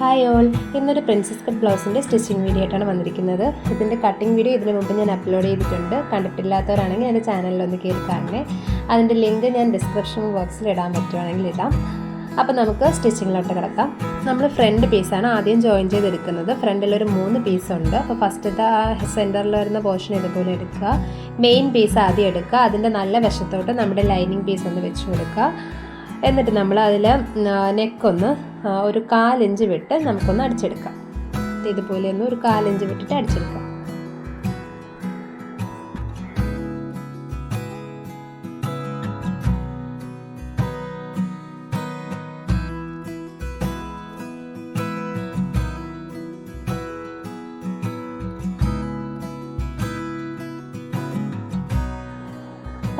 Hi all ഇന്നൊരു princess cut ബ്ലൗസിന്റെ stitching video ആയിട്ടാണ് വന്നിരിക്കുന്നത്. ഇതിന്റെ കട്ടിംഗ് വീഡിയോ ഇതിനു മുമ്പ് ഞാൻ അപ്ലോഡ് ചെയ്തിട്ടുണ്ട്. കണ്ടിട്ടില്ലാത്തവരാണെങ്കിൽ എന്റെ ചാനലിൽ ഒന്ന് കയറി കാണണേ. അതിന്റെ ലിങ്ക് ഞാൻ ഡിസ്ക്രിപ്ഷൻ ബോക്സിൽ ഇടാൻ പറ്റുവാണെങ്കിൽ ഇടാം. അപ്പോൾ നമുക്ക് സ്റ്റിച്ചിങ്ങിലോട്ട് കിടക്കാം. നമ്മൾ ഫ്രണ്ട് പീസാണ് ആദ്യം ജോയിൻ ചെയ്തെടുക്കുന്നത്. ഫ്രണ്ടിൽ ഒരു മൂന്ന് പീസ് ഉണ്ട്. അപ്പോൾ ഫസ്റ്റത്തെ ആ സെന്ററിൽ വരുന്ന പോർഷൻ ഇതുപോലെ എടുക്കുക. മെയിൻ പീസ് ആദ്യം എടുക്കുക. അതിന്റെ നല്ല വശത്തോട്ട് നമ്മുടെ ലൈനിങ് പീസ് ഒന്ന് വെച്ച് കൊടുക്കുക. എന്നിട്ട് നമ്മൾ അതിൽ നെക്കൊന്ന് ഒരു കാലിഞ്ച് വിട്ട് നമുക്കൊന്ന് അടിച്ചെടുക്കാം. ഇതുപോലെ ഒന്ന് ഒരു കാലിഞ്ച് വിട്ടിട്ട് അടിച്ചെടുക്കാം.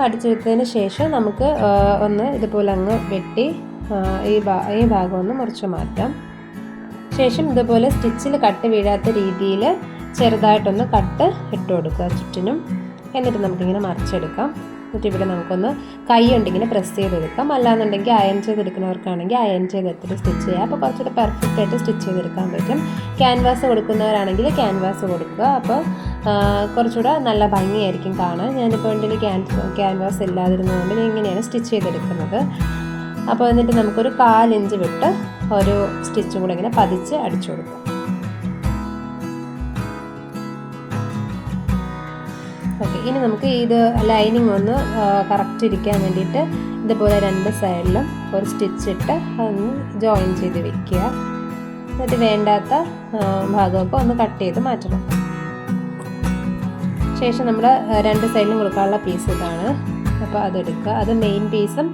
അടിച്ചെടുത്തതിന് ശേഷം നമുക്ക് ഒന്ന് ഇതുപോലെ അങ്ങ് വെട്ടി ഈ ഭാ ഈ ഭാഗം ഒന്ന് മുറിച്ച് മാറ്റാം. ശേഷം ഇതുപോലെ സ്റ്റിച്ചിൽ കട്ട് വീഴാത്ത രീതിയിൽ ചെറുതായിട്ടൊന്ന് കട്ട് ഇട്ട് കൊടുക്കുക ചുറ്റിനും. എന്നിട്ട് നമുക്കിങ്ങനെ മറിച്ചെടുക്കാം. എന്നിട്ട് ഇവിടെ നമുക്കൊന്ന് കൈ ഉണ്ടെങ്കിൽ പ്രസ് ചെയ്തെടുക്കാം. അല്ലാന്നുണ്ടെങ്കിൽ അയൺ ചെയ്തെടുക്കുന്നവർക്കാണെങ്കിൽ അയൺ ചെയ്തെടുത്തിട്ട് സ്റ്റിച്ച് ചെയ്യാം. അപ്പോൾ കുറച്ചുകൂടെ പെർഫെക്റ്റ് ആയിട്ട് സ്റ്റിച്ച് ചെയ്തെടുക്കാൻ പറ്റും. ക്യാൻവാസ് കൊടുക്കുന്നവരാണെങ്കിൽ ക്യാൻവാസ് കൊടുക്കുക. അപ്പോൾ കുറച്ചുകൂടെ നല്ല ഭംഗിയായിരിക്കും കാണാൻ. ഞാനിപ്പോൾ എന്റെ ക്യാൻ ക്യാൻവാസ് ഇല്ലാതിരുന്നതുകൊണ്ട് ഞാൻ ഇങ്ങനെയാണ് സ്റ്റിച്ച് ചെയ്തെടുക്കുന്നത്. അപ്പോൾ എന്നിട്ട് നമുക്കൊരു കാലിഞ്ച് വിട്ട് ഒരു സ്റ്റിച്ചും കൂടെ ഇങ്ങനെ പതിച്ച് അടിച്ചു കൊടുക്കാം. ഓക്കെ ഇനി നമുക്ക് ഇത് ലൈനിങ് ഒന്ന് കറക്റ്റ് ഇരിക്കാൻ വേണ്ടിയിട്ട് ഇതുപോലെ രണ്ട് സൈഡിലും ഒരു സ്റ്റിച്ച് ഇട്ട് അതൊന്ന് ജോയിൻ ചെയ്ത് വെക്കുക. എന്നിട്ട് വേണ്ടാത്ത ഭാഗമൊക്കെ ഒന്ന് കട്ട് ചെയ്ത് മാറ്റണം. ശേഷം നമ്മൾ രണ്ട് സൈഡിലും കൊടുക്കാനുള്ള പീസ് ഇതാണ്. അപ്പോൾ അതെടുക്കുക. അത് മെയിൻ പീസും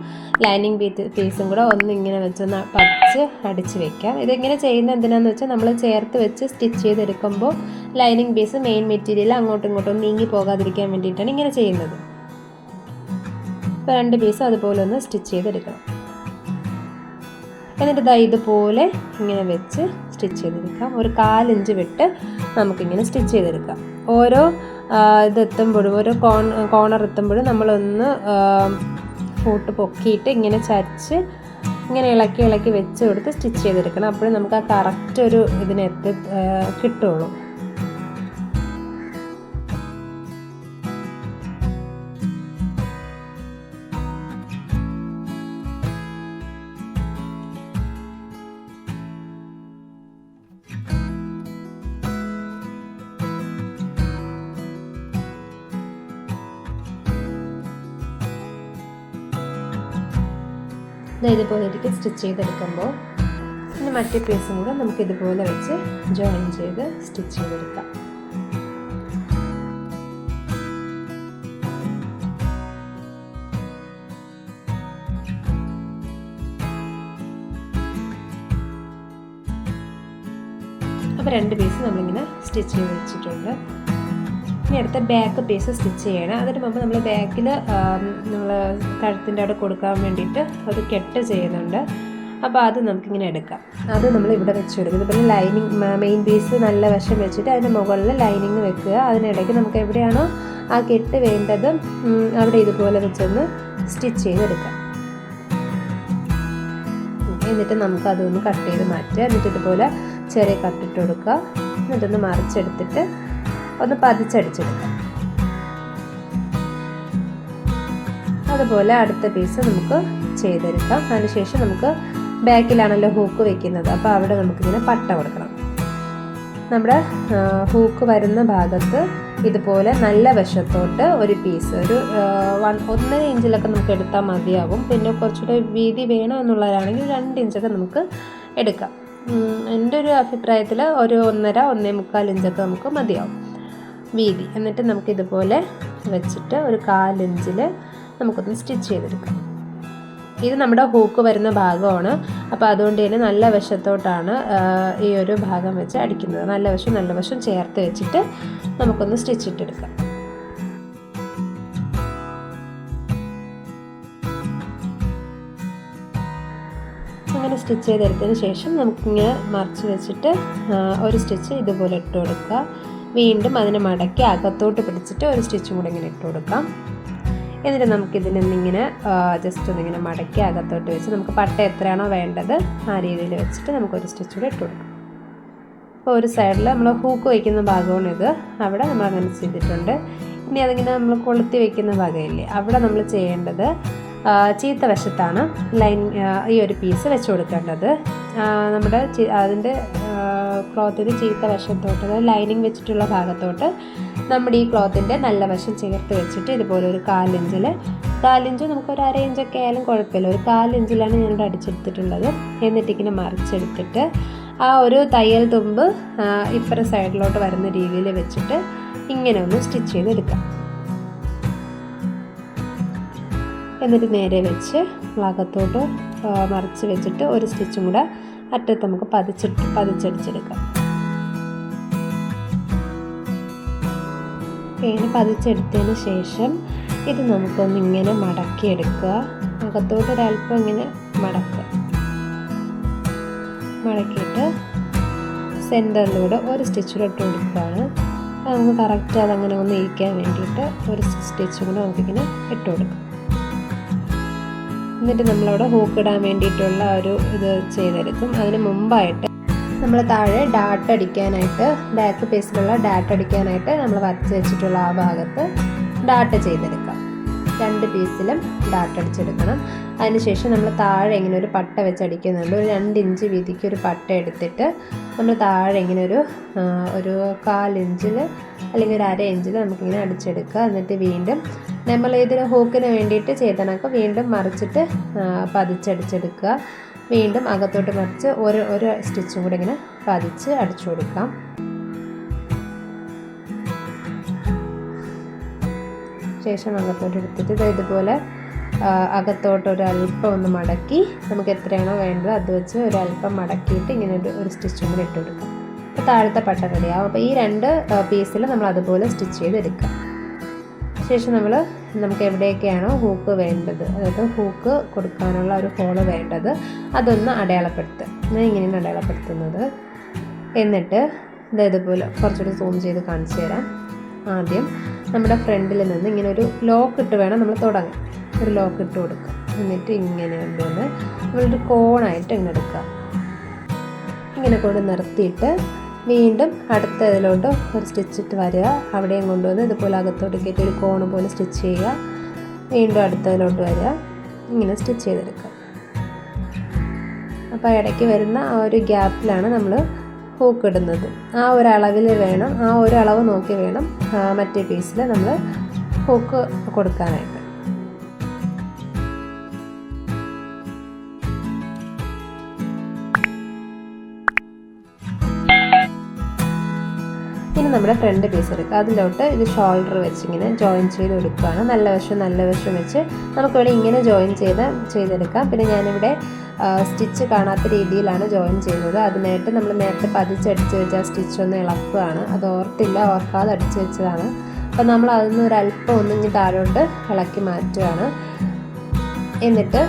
ലൈനിങ് പീ പീസും കൂടെ ഒന്ന് ഇങ്ങനെ വെച്ചൊന്ന് പച്ച് അടിച്ച് വെക്കാം ഇതിങ്ങനെ ചെയ്യുന്ന എന്തിനാന്ന് വെച്ചാൽ നമ്മൾ ചേർത്ത് വെച്ച് സ്റ്റിച്ച് ചെയ്തെടുക്കുമ്പോൾ ലൈനിങ് പീസ് മെയിൻ മെറ്റീരിയൽ അങ്ങോട്ടും ഇങ്ങോട്ടും നീങ്ങി പോകാതിരിക്കാൻ വേണ്ടിയിട്ടാണ് ഇങ്ങനെ ചെയ്യുന്നത്. അപ്പോൾ രണ്ട് പീസും അതുപോലെ ഒന്ന് സ്റ്റിച്ച് ചെയ്തെടുക്കണം. എന്നിട്ട് ഇതാ ഇതുപോലെ ഇങ്ങനെ വെച്ച് സ്റ്റിച്ച് ചെയ്തെടുക്കാം. ഒരു കാലിഞ്ച് വിട്ട് നമുക്കിങ്ങനെ സ്റ്റിച്ച് ചെയ്തെടുക്കാം. ഓരോ ഇതെത്തുമ്പോഴും ഓരോ കോൺ കോണർ എത്തുമ്പോഴും നമ്മളൊന്ന് ഫോട്ട് പൊക്കിയിട്ട് ഇങ്ങനെ ചരിച്ച് ഇങ്ങനെ ഇളക്കി ഇളക്കി വെച്ച് കൊടുത്ത് സ്റ്റിച്ച് ചെയ്തെടുക്കണം. അപ്പോഴും നമുക്ക് ആ കറക്റ്റ് ഒരു ഇതിനെത്തി കിട്ടുള്ളൂ. ഇതുപോലെ ഇരിക്കും സ്റ്റിച്ച് ചെയ്തെടുക്കുമ്പോൾ പിന്നെ മറ്റേ പീസും കൂടെ നമുക്ക് ഇതുപോലെ വെച്ച് ജോയിൻ ചെയ്ത് സ്റ്റിച്ച് ചെയ്തെടുക്കാം. അപ്പോൾ രണ്ട് പീസ് നമ്മളിങ്ങനെ സ്റ്റിച്ച് ചെയ്ത് വെച്ചിട്ടുണ്ട്. ഇനി അടുത്ത ബാക്ക് പീസ് സ്റ്റിച്ച് ചെയ്യണം. അതിന് മുമ്പ് നമ്മൾ ബാക്കിൽ നമ്മൾ കഴുത്തിന്റെ അവിടെ കൊടുക്കാൻ വേണ്ടിയിട്ട് അത് കെട്ട് ചെയ്യുന്നുണ്ട്. അപ്പോൾ അത് നമുക്കിങ്ങനെ എടുക്കാം. അത് നമ്മൾ ഇവിടെ വെച്ച് കൊടുക്കും ഇതുപോലെ ലൈനിങ് മെയിൻ പീസ് നല്ല വശം വെച്ചിട്ട് അതിന്റെ മുകളിൽ ലൈനിങ് വെക്കുക. അതിനിടയ്ക്ക് നമുക്ക് എവിടെയാണോ ആ കെട്ട് വേണ്ടത് അവിടെ ഇതുപോലെ വെച്ചൊന്ന് സ്റ്റിച്ച് ചെയ്തെടുക്കാം. എന്നിട്ട് നമുക്ക് അതൊന്ന് കട്ട് ചെയ്ത് മാറ്റുക. എന്നിട്ട് ഇതുപോലെ ചെറിയ കട്ടിട്ട് കൊടുക്കുക. എന്നിട്ടൊന്ന് മറിച്ചെടുത്തിട്ട് ഒന്ന് പതിച്ചടിച്ചെടുക്കാം. അതുപോലെ അടുത്ത പീസ് നമുക്ക് ചെയ്തെടുക്കാം. അതിനുശേഷം നമുക്ക് ബാക്കിലാണല്ലോ ഹൂക്ക് വെക്കുന്നത്. അപ്പോൾ അവിടെ നമുക്കിങ്ങനെ പട്ട കൊടുക്കണം. നമ്മുടെ ഹൂക്ക് വരുന്ന ഭാഗത്ത് ഇതുപോലെ നല്ല വശത്തോട്ട് ഒരു പീസ് ഒരു വൺ ഒന്നര ഇഞ്ചിലൊക്കെ നമുക്ക് എടുത്താൽ മതിയാകും പിന്നെ കുറച്ചുകൂടെ വീതി വേണം എന്നുള്ളവരാണെങ്കിൽ രണ്ട് ഇഞ്ചൊക്കെ നമുക്ക് എടുക്കാം. എന്റെ ഒരു അഭിപ്രായത്തിൽ ഒരു ഒന്നര ഒന്നേ മുക്കാൽ ഇഞ്ചൊക്കെ നമുക്ക് മതിയാവും. വീതി. എന്നിട്ട് നമുക്ക് ഇതുപോലെ വെച്ചിട്ട് ഒരു കാലിഞ്ചിൽ നമുക്കൊന്ന് സ്റ്റിച്ച് ചെയ്തെടുക്കാം. ഇത് നമ്മുടെ ഹൂക്ക് വരുന്ന ഭാഗമാണ്. അപ്പോൾ അതുകൊണ്ട് തന്നെ നല്ല വശത്തോട്ടാണ് ഈ ഒരു ഭാഗം വെച്ച് അടിക്കുന്നത്. നല്ല വശം നല്ല വശം ചേർത്ത് വെച്ചിട്ട് നമുക്കൊന്ന് സ്റ്റിച്ച് ഇട്ടെടുക്കാം. അങ്ങനെ സ്റ്റിച്ച് ചെയ്തെടുത്തതിന് ശേഷം നമുക്കിങ്ങനെ മറിച്ച് വെച്ചിട്ട് ഒരു സ്റ്റിച്ച് ഇതുപോലെ ഇട്ട് കൊടുക്കുക വീണ്ടും അതിനെ മടക്കി അകത്തോട്ട് പിടിച്ചിട്ട് ഒരു സ്റ്റിച്ചും കൂടെ ഇങ്ങനെ ഇട്ട് കൊടുക്കാം. എന്നിട്ട് നമുക്കിതിനൊന്നിങ്ങനെ ജസ്റ്റ് ഒന്നിങ്ങനെ മടക്കി അകത്തോട്ട് വെച്ച് നമുക്ക് പട്ട എത്രയാണോ വേണ്ടത് ആ രീതിയിൽ വെച്ചിട്ട് നമുക്ക് ഒരു സ്റ്റിച്ച് കൂടെ ഇട്ട് കൊടുക്കാം. അപ്പോൾ ഒരു സൈഡിൽ നമ്മൾ ഹൂക്ക് വയ്ക്കുന്ന ഭാഗമാണ് ഇത്. അവിടെ നമ്മൾ അങ്ങനെ ചെയ്തിട്ടുണ്ട്. ഇനി അതിങ്ങനെ നമ്മൾ കൊളുത്തി വയ്ക്കുന്ന ഭാഗമില്ലേ അവിടെ നമ്മൾ ചെയ്യേണ്ടത് ചീത്ത വശത്താണ് ലൈൻ ഈ ഒരു പീസ് വെച്ച് കൊടുക്കേണ്ടത്. നമ്മുടെ അതിന്റെ ക്ലോത്തിന് ചീത്ത വശത്തോട്ട് അതായത് ലൈനിങ് വെച്ചിട്ടുള്ള ഭാഗത്തോട്ട് നമ്മുടെ ഈ ക്ലോത്തിന്റെ നല്ല വശം ചേർത്ത് വെച്ചിട്ട് ഇതുപോലെ ഒരു കാലിഞ്ചിൽ കാലിഞ്ച് നമുക്ക് ഒരു അര ഇഞ്ചൊക്കെ ആയാലും കുഴപ്പമില്ല. ഒരു കാലിഞ്ചിലാണ് ഞാനിവിടെ അടിച്ചെടുത്തിട്ടുള്ളത്. എന്നിട്ട് ഇങ്ങനെ മറിച്ചെടുത്തിട്ട് ആ ഒരു തയ്യൽ തുമ്പ് ഇപ്പുറ സൈഡിലോട്ട് വരുന്ന രീതിയിൽ വെച്ചിട്ട് ഇങ്ങനെ ഒന്ന് സ്റ്റിച്ച് ചെയ്തെടുക്കാം. എന്നിട്ട് നേരെ വെച്ച് ഭാഗത്തോട്ട് മറിച്ച് വെച്ചിട്ട് ഒരു സ്റ്റിച്ചും കൂടെ അറ്റത്ത് നമുക്ക് പതിച്ചിട്ട് പതിച്ചടിച്ചെടുക്കാം. ഇങ്ങനെ പതിച്ചെടുത്തതിന് ശേഷം ഇത് നമുക്കൊന്ന് ഇങ്ങനെ മടക്കിയെടുക്കുക. അകത്തോട്ട് ഒരല്പം ഇങ്ങനെ മടക്കുക. മടക്കിയിട്ട് സെന്ററിലൂടെ ഒരു സ്റ്റിച്ചിലിട്ട് കൊടുക്കുകയാണ് നമുക്ക് കറക്റ്റ് അതങ്ങനെ ഒന്ന് ഇരിക്കാൻ വേണ്ടിയിട്ട് ഒരു സ്റ്റിച്ച് കൂടെ നമുക്കിങ്ങനെ ഇട്ട് കൊടുക്കാം. എന്നിട്ട് നമ്മളവിടെ ഹൂക്ക് ഇടാൻ വേണ്ടിയിട്ടുള്ള ഒരു ഇത് ചെയ്തെടുക്കും. അതിന് മുമ്പായിട്ട് നമ്മൾ താഴെ ഡാട്ട് അടിക്കാനായിട്ട് ബാക്ക് പേസിലുള്ള ഡാട്ട് അടിക്കാനായിട്ട് നമ്മൾ വരച്ച് വെച്ചിട്ടുള്ള ആ ഭാഗത്ത് ഡാട്ട് ചെയ്തെടുക്കാം രണ്ട് പീസിലും ഡാട്ട് അടിച്ചെടുക്കണം. അതിനുശേഷം നമ്മൾ താഴെ ഇങ്ങനെ ഒരു പട്ട വെച്ച് അടിക്കുന്നുണ്ട്. ഒരു രണ്ട് ഇഞ്ച് വീതിക്ക് ഒരു പട്ട എടുത്തിട്ട് നമ്മൾ താഴെ ഇങ്ങനെ ഒരു ഒരു കാലിഞ്ചിൽ അല്ലെങ്കിൽ ഒരു അര ഇഞ്ചിൽ നമുക്കിങ്ങനെ അടിച്ചെടുക്കുക. എന്നിട്ട് വീണ്ടും നമ്മൾ ഇതിന് ഹൂക്കിന് വേണ്ടിയിട്ട് ചെയ്തണക്ക് വീണ്ടും മറിച്ചിട്ട് പതിച്ചടിച്ചെടുക്കുക. വീണ്ടും അകത്തോട്ട് മറിച്ച് ഒരു ഒരു സ്റ്റിച്ചും കൂടെ ഇങ്ങനെ പതിച്ച് അടിച്ചു കൊടുക്കാം. ശേഷം അകത്തോട്ട് എടുത്തിട്ട് ഇത് ഇതുപോലെ അകത്തോട്ട് ഒരു അല്പം ഒന്ന് മടക്കി നമുക്ക് എത്രയാണോ വേണ്ടത് അത് വെച്ച് ഒരു അല്പം മടക്കിയിട്ട് ഇങ്ങനെ ഒരു ഒരു സ്റ്റിച്ചും കൂടി ഇട്ട് കൊടുക്കാം. അപ്പോൾ താഴത്തെ പട്ട റെഡിയാവും അപ്പോൾ ഈ രണ്ട് പീസിൽ നമ്മൾ അതുപോലെ സ്റ്റിച്ച് ചെയ്തെടുക്കാം. ശേഷം നമ്മൾ നമുക്ക് എവിടെയൊക്കെയാണോ ഹൂക്ക് വേണ്ടത്. അതായത് ഹൂക്ക് കൊടുക്കാനുള്ള ഒരു ഹോൾ വേണ്ടത്. അതൊന്ന് അടയാളപ്പെടുത്തുക ഞാൻ ഇങ്ങനെയാണ് അടയാളപ്പെടുത്തുന്നത്. എന്നിട്ട് ഇത് ഇതുപോലെ കുറച്ചുകൂടി സൂം ചെയ്ത് കാണിച്ചു തരാം. ആദ്യം നമ്മുടെ ഫ്രണ്ടിൽ നിന്ന് ഇങ്ങനെ ഒരു ലോക്ക് ഇട്ട് വേണം നമ്മൾ തുടങ്ങാൻ. ഒരു ലോക്ക് ഇട്ട് കൊടുക്കുക. എന്നിട്ട് ഇങ്ങനെ കൊണ്ടുവന്ന് നമ്മളൊരു കോണായിട്ട് ഇങ്ങെടുക്കുക ഇങ്ങനെ കൊണ്ട് നിർത്തിയിട്ട് വീണ്ടും അടുത്ത ഇതിലോട്ട് ഒരു സ്റ്റിച്ച് ഇട്ട് വരിക. അവിടെയും കൊണ്ടുവന്ന് ഇതുപോലെ അകത്തോട്ട് കയറ്റി ഒരു കോണ് പോലെ സ്റ്റിച്ച് ചെയ്യുക. വീണ്ടും അടുത്തതിലോട്ട് വരിക. ഇങ്ങനെ സ്റ്റിച്ച് ചെയ്തെടുക്കുക. അപ്പോൾ ഇടയ്ക്ക് വരുന്ന ആ ഒരു ഗ്യാപ്പിലാണ് നമ്മൾ ഹൂക്ക് ഇടുന്നത് ആ ഒരു അളവിൽ വേണം ആ ഒരു അളവ് നോക്കി വേണം മറ്റേ പീസിൽ നമ്മൾ ഹൂക്ക് കൊടുക്കാനായിട്ട്. ഇനി നമ്മുടെ ഫ്രണ്ട് പീസ് എടുക്കുക. അതിലോട്ട് ഇത് ഷോൾഡർ വെച്ച് ഇങ്ങനെ ജോയിൻ ചെയ്ത് കൊടുക്കുകയാണ് നല്ല വശം നല്ല വശം വെച്ച് നമുക്കിവിടെ ഇങ്ങനെ ജോയിൻ ചെയ്ത് ചെയ്തെടുക്കാം. പിന്നെ ഞാനിവിടെ സ്റ്റിച്ച് കാണാത്ത രീതിയിലാണ് ജോയിൻ ചെയ്യുന്നത്. അതിനായിട്ട് നമ്മൾ നേരത്തെ പതിച്ചടിച്ച് വെച്ച സ്റ്റിച്ച് ഒന്ന് ഇളക്കുകയാണ്. അത് ഓർത്തില്ല ഓർക്കാതെ അടിച്ച് വെച്ചതാണ്. അപ്പോൾ നമ്മൾ അതിൽ ഒരു അല്പം ഒന്ന് ഇനി താഴോട്ട് ഇളക്കി മാറ്റുകയാണ്. എന്നിട്ട്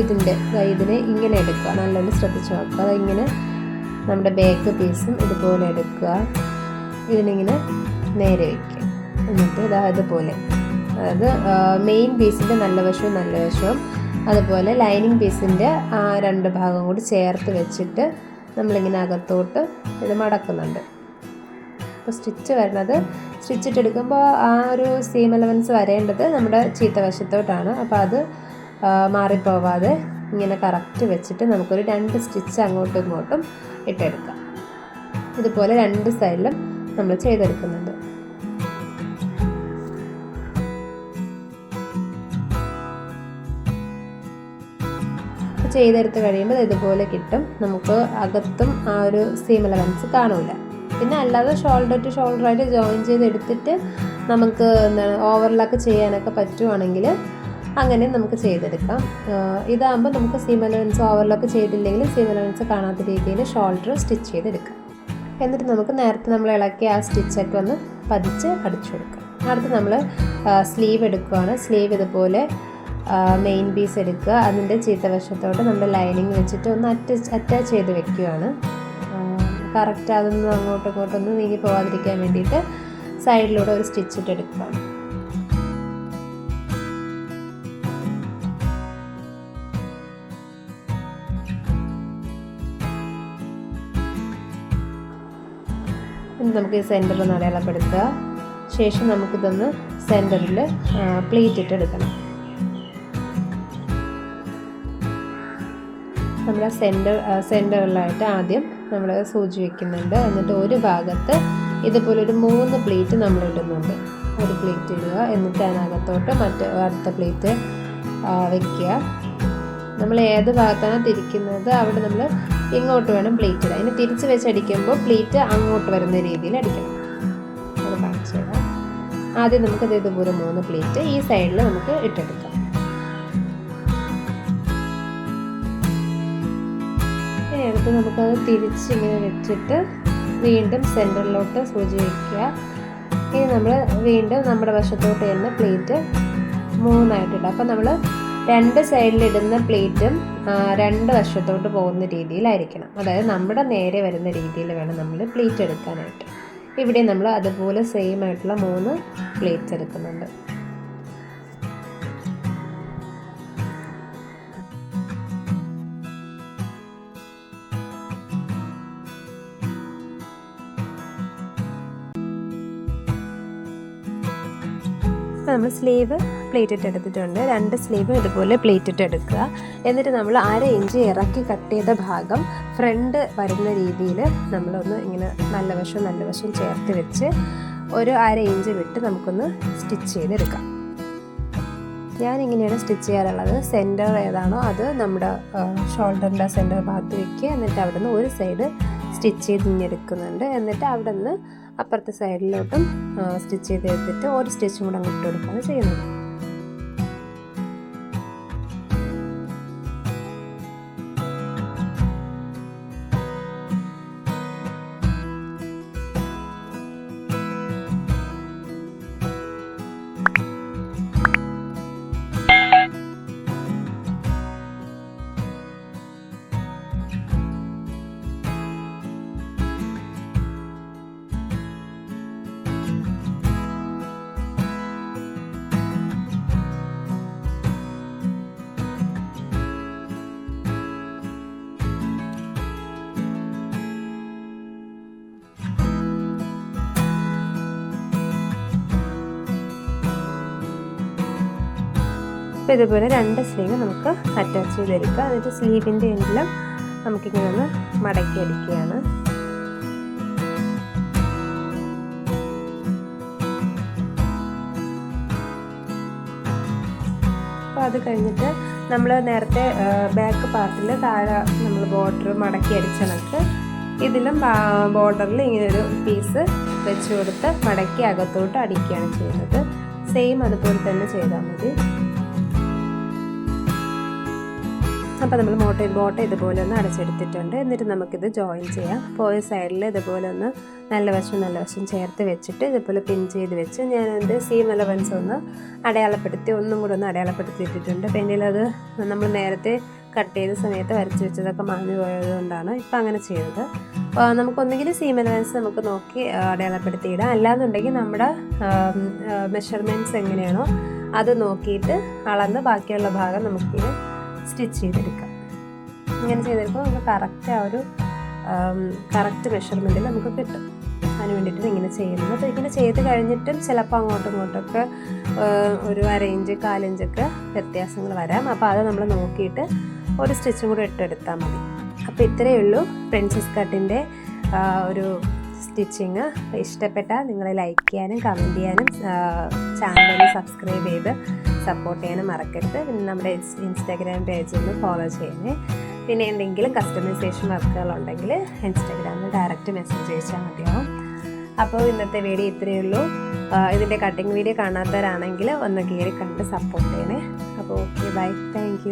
ഇതിന്റെ ഇതിനെ ഇങ്ങനെ എടുക്കുക. നല്ലോണം ശ്രദ്ധിച്ച് നോക്കുക അതിങ്ങനെ നമ്മുടെ ബേക്ക് പീസും ഇതുപോലെ എടുക്കുക. ഇതിനിങ്ങനെ നേരെ വയ്ക്കുക എന്നിട്ട് ഇതാ ഇതുപോലെ. അതായത് മെയിൻ പീസിന്റെ നല്ല വശവും നല്ല വശവും അതുപോലെ ലൈനിങ് പീസിന്റെ ആ രണ്ട് ഭാഗം കൂടി ചേർത്ത് വെച്ചിട്ട് നമ്മളിങ്ങനെ അകത്തോട്ട് ഇത് മടക്കുന്നുണ്ട്. അപ്പോൾ സ്റ്റിച്ച് വരുന്നത് സ്റ്റിച്ച് എടുക്കുമ്പോൾ ആ ഒരു സീം എലവൻസ് വരേണ്ടത് നമ്മുടെ ചീത്ത വശത്തോട്ടാണ്. അപ്പോൾ അത് മാറിപ്പോവാതെ ഇങ്ങനെ കറക്റ്റ് വെച്ചിട്ട് നമുക്കൊരു രണ്ട് സ്റ്റിച്ച് അങ്ങോട്ടും ഇങ്ങോട്ടും ഇട്ടെടുക്കാം. ഇതുപോലെ രണ്ട് സൈഡിലും നമ്മൾ ചെയ്തെടുക്കുന്നുണ്ട്. ചെയ്തെടുത്ത് കഴിയുമ്പോൾ ഇതുപോലെ കിട്ടും. നമുക്ക് അകത്തും ആ ഒരു സീം എലവൻസ് കാണൂല. പിന്നെ അല്ലാതെ ഷോൾഡർ ടു ഷോൾഡർ ആയിട്ട് ജോയിൻ ചെയ്തെടുത്തിട്ട് നമുക്ക് എന്താണ് ഓവർലാക്ക് ചെയ്യാനൊക്കെ പറ്റുവാണെങ്കിൽ അങ്ങനെ നമുക്ക് ചെയ്തെടുക്കാം. ഇതാകുമ്പോൾ നമുക്ക് സീം അലവൻസ് ഓവർലോക്ക് ചെയ്തില്ലെങ്കിൽ സീം അലവൻസ് കാണാത്ത രീതിയിൽ ഷോൾഡർ സ്റ്റിച്ച് ചെയ്തെടുക്കാം. എന്നിട്ട് നമുക്ക് നേരത്തെ നമ്മൾ ഇളക്കി ആ സ്റ്റിച്ചൊക്കെ ഒന്ന് പതിച്ച് അടിച്ചു കൊടുക്കാം. അടുത്ത് നമ്മൾ സ്ലീവ് എടുക്കുകയാണ് സ്ലീവ് ഇതുപോലെ മെയിൻ പീസ് എടുക്കുക. അതിന്റെ ചീത്തവശത്തോട്ട് നമ്മൾ ലൈനിങ് വെച്ചിട്ട് ഒന്ന് അറ്റാച്ച് അറ്റാച്ച് ചെയ്ത് വെക്കുകയാണ് കറക്റ്റ് അതൊന്നും അങ്ങോട്ടും ഇങ്ങോട്ടൊന്നും നീങ്ങി പോകാതിരിക്കാൻ വേണ്ടിയിട്ട് സൈഡിലൂടെ ഒരു സ്റ്റിച്ച് ഇട്ട് നമുക്ക് ഈ സെന്ററിൽ അടയാളപ്പെടുത്തുക. ശേഷം നമുക്കിതൊന്ന് സെന്ററിൽ പ്ലേറ്റ് ഇട്ട് എടുക്കണം. നമ്മൾ സെന്റർ സെന്ററിലായിട്ട് ആദ്യം നമ്മൾ സൂചി വെക്കുന്നുണ്ട്. എന്നിട്ട് ഒരു ഭാഗത്ത് ഇതുപോലെ ഒരു മൂന്ന് പ്ലേറ്റ് നമ്മൾ ഇടുന്നുണ്ട്. ഒരു പ്ലേറ്റ് ഇടുക എന്നിട്ട് അതിനകത്തോട്ട് മറ്റ് അടുത്ത പ്ലേറ്റ് വയ്ക്കുക നമ്മൾ ഏത് ഭാഗത്താണ് തിരിക്കുന്നത് അവിടെ നമ്മൾ ഇങ്ങോട്ട് വേണം പ്ലേറ്റ് ഇടാൻ. അതിന് തിരിച്ച് വെച്ചടിക്കുമ്പോൾ പ്ലേറ്റ് അങ്ങോട്ട് വരുന്ന രീതിയിൽ അടിക്കണം. അത് കാണിച്ചു തരാം ആദ്യം നമുക്കത് ഇതുപോലെ മൂന്ന് പ്ലേറ്റ് ഈ സൈഡിൽ നമുക്ക് ഇട്ടെടുക്കാം. എടുത്ത് നമുക്കത് തിരിച്ചിങ്ങനെ വെച്ചിട്ട് വീണ്ടും സെന്ററിലോട്ട് സൂചി വയ്ക്കുക ഇനി നമ്മൾ വീണ്ടും നമ്മുടെ വശത്തോട്ട് തന്നെ പ്ലേറ്റ് മൂന്നായിട്ടിടാം അപ്പം നമ്മൾ രണ്ട് സൈഡിലിടുന്ന പ്ലേറ്റും രണ്ട് വശത്തോട്ട് പോകുന്ന രീതിയിലായിരിക്കണം. അതായത് നമ്മുടെ നേരെ വരുന്ന രീതിയിൽ വേണം നമ്മൾ പ്ലേറ്റ് എടുക്കാനായിട്ട്. ഇവിടെ നമ്മൾ അതുപോലെ സെയിം ആയിട്ടുള്ള മൂന്ന് പ്ലേറ്റ്സ് എടുക്കുന്നുണ്ട്. നമ്മൾ സ്ലീവ് പ്ലേറ്റ് ഇട്ട് എടുത്തിട്ടുണ്ട് രണ്ട് സ്ലീവ് ഇതുപോലെ പ്ലേറ്റ് ഇട്ട് എടുക്കുക എന്നിട്ട് നമ്മൾ അര ഇഞ്ച് ഇറക്കി കട്ട് ചെയ്ത ഭാഗം ഫ്രണ്ട് വരുന്ന രീതിയിൽ നമ്മളൊന്ന് ഇങ്ങനെ നല്ല വശം നല്ല വശം ചേർത്ത് വെച്ച് ഒരു അര ഇഞ്ച് വിട്ട് നമുക്കൊന്ന് സ്റ്റിച്ച് ചെയ്തെടുക്കാം. ഞാനിങ്ങനെയാണ് സ്റ്റിച്ച് ചെയ്യാറുള്ളത്. സെന്റർ ഏതാണോ അത് നമ്മുടെ ഷോൾഡറിന്റെ സെന്റർ ഭാഗത്ത് വയ്ക്കുക എന്നിട്ട് അവിടെ നിന്ന് ഒരു സൈഡ് സ്റ്റിച്ച് ചെയ്ത് ഇഞ്ഞെടുക്കുന്നുണ്ട് എന്നിട്ട് അവിടെ നിന്ന് അപ്പുറത്തെ സൈഡിലോട്ടും സ്റ്റിച്ച് ചെയ്ത് എടുത്തിട്ട് ഒരു സ്റ്റിച്ചും കൂടെ അങ്ങോട്ട് കൊടുക്കുകയാണ് ചെയ്യുന്നത്. അപ്പോൾ ഇതുപോലെ രണ്ട് സ്ലീവ് നമുക്ക് അറ്റാച്ച് ചെയ്തെടുക്കുക എന്നിട്ട് സ്ലീവിന്റെ എല്ലാം നമുക്കിങ്ങനെ ഒന്ന് മടക്കി അടിക്കുകയാണ്. അപ്പോൾ അത് കഴിഞ്ഞിട്ട് നമ്മൾ നേരത്തെ ബാക്ക് പാർട്ടിൽ താഴെ നമ്മൾ ബോർഡർ മടക്കി അടിച്ചണക്ക് ഇതിലും ബോർഡറിൽ ഇങ്ങനെ ഒരു പീസ് വെച്ച് കൊടുത്ത് മടക്കി അകത്തോട്ട് അടിക്കുകയാണ് ചെയ്യുന്നത്. സെയിം അതുപോലെ തന്നെ ചെയ്താൽ മതി. അപ്പോൾ നമ്മൾ മോട്ട ബോട്ട ഇതുപോലെ ഒന്ന് അടച്ചെടുത്തിട്ടുണ്ട്. എന്നിട്ട് നമുക്കിത് ജോയിൻ ചെയ്യാം. പോയ സൈഡിൽ ഇതുപോലെ ഒന്ന് നല്ല വശം നല്ല വശം ചേർത്ത് വെച്ചിട്ട് ഇതുപോലെ പിൻ ചെയ്ത് വെച്ച് ഞാൻ എന്റെ സീം അലവൻസ് ഒന്ന് അടയാളപ്പെടുത്തി ഒന്നും കൂടെ ഒന്ന് അടയാളപ്പെടുത്തിയിട്ടുണ്ട് അപ്പോൾ അത് നമ്മൾ നേരത്തെ കട്ട് ചെയ്ത സമയത്ത് വരച്ച് വെച്ചതൊക്കെ മാഞ്ഞു പോയതുകൊണ്ടാണ് ഇപ്പം അങ്ങനെ ചെയ്തത്. നമുക്കൊന്നെങ്കിൽ സീം അലവൻസ് നമുക്ക് നോക്കി അടയാളപ്പെടുത്തിയിടാം. അല്ലാന്നുണ്ടെങ്കിൽ നമ്മുടെ മെഷർമെന്റ്സ് എങ്ങനെയാണോ അത് നോക്കിയിട്ട് അളന്ന് ബാക്കിയുള്ള ഭാഗം നമുക്കിത് സ്റ്റിച്ച് ചെയ്തെടുക്കാം. ഇങ്ങനെ ചെയ്തെടുക്കുമ്പോൾ നമുക്ക് കറക്റ്റ് ആ ഒരു കറക്റ്റ് മെഷർമെന്റിൽ നമുക്ക് കിട്ടും. അതിന് വേണ്ടിയിട്ട് ഇങ്ങനെ ചെയ്യുന്നത്. അപ്പോൾ ഇങ്ങനെ ചെയ്ത് കഴിഞ്ഞിട്ടും ചിലപ്പോൾ അങ്ങോട്ടും ഇങ്ങോട്ടൊക്കെ ഒരു അരയിഞ്ച് കാലിഞ്ചൊക്കെ വ്യത്യാസങ്ങൾ വരാം. അപ്പോൾ അത് നമ്മൾ നോക്കിയിട്ട് ഒരു സ്റ്റിച്ചും കൂടെ ഇട്ടെടുത്താൽ മതി. അപ്പോൾ ഇത്രയേ ഉള്ളൂ പ്രിൻസസ് കട്ടിന്റെ ഒരു സ്റ്റിച്ചിങ്. ഇഷ്ടപ്പെട്ടാൽ നിങ്ങൾ ലൈക്ക് ചെയ്യാനും കമന്റ് ചെയ്യാനും ചാനൽ സബ്സ്ക്രൈബ് ചെയ്ത് സപ്പോർട്ട് ചെയ്യാനും മറക്കരുത്. പിന്നെ നമ്മുടെ ഇൻസ്റ്റാഗ്രാം പേജ് ഒന്ന് ഫോളോ ചെയ്യണേ. പിന്നെ എന്തെങ്കിലും കസ്റ്റമൈസേഷൻ വർക്കുകളുണ്ടെങ്കിൽ ഇൻസ്റ്റാഗ്രാമിൽ ഡയറക്റ്റ് മെസ്സേജ് അയച്ചാൽ മതിയാവും. അപ്പോൾ ഇന്നത്തെ വീഡിയോ ഇത്രയേ ഉള്ളൂ. ഇതിന്റെ കട്ടിങ് വീഡിയോ കാണാത്തവരാണെങ്കിൽ ഒന്ന് കയറി കണ്ട് സപ്പോർട്ട് ചെയ്യണേ. അപ്പോൾ ഓക്കെ ബൈ താങ്ക്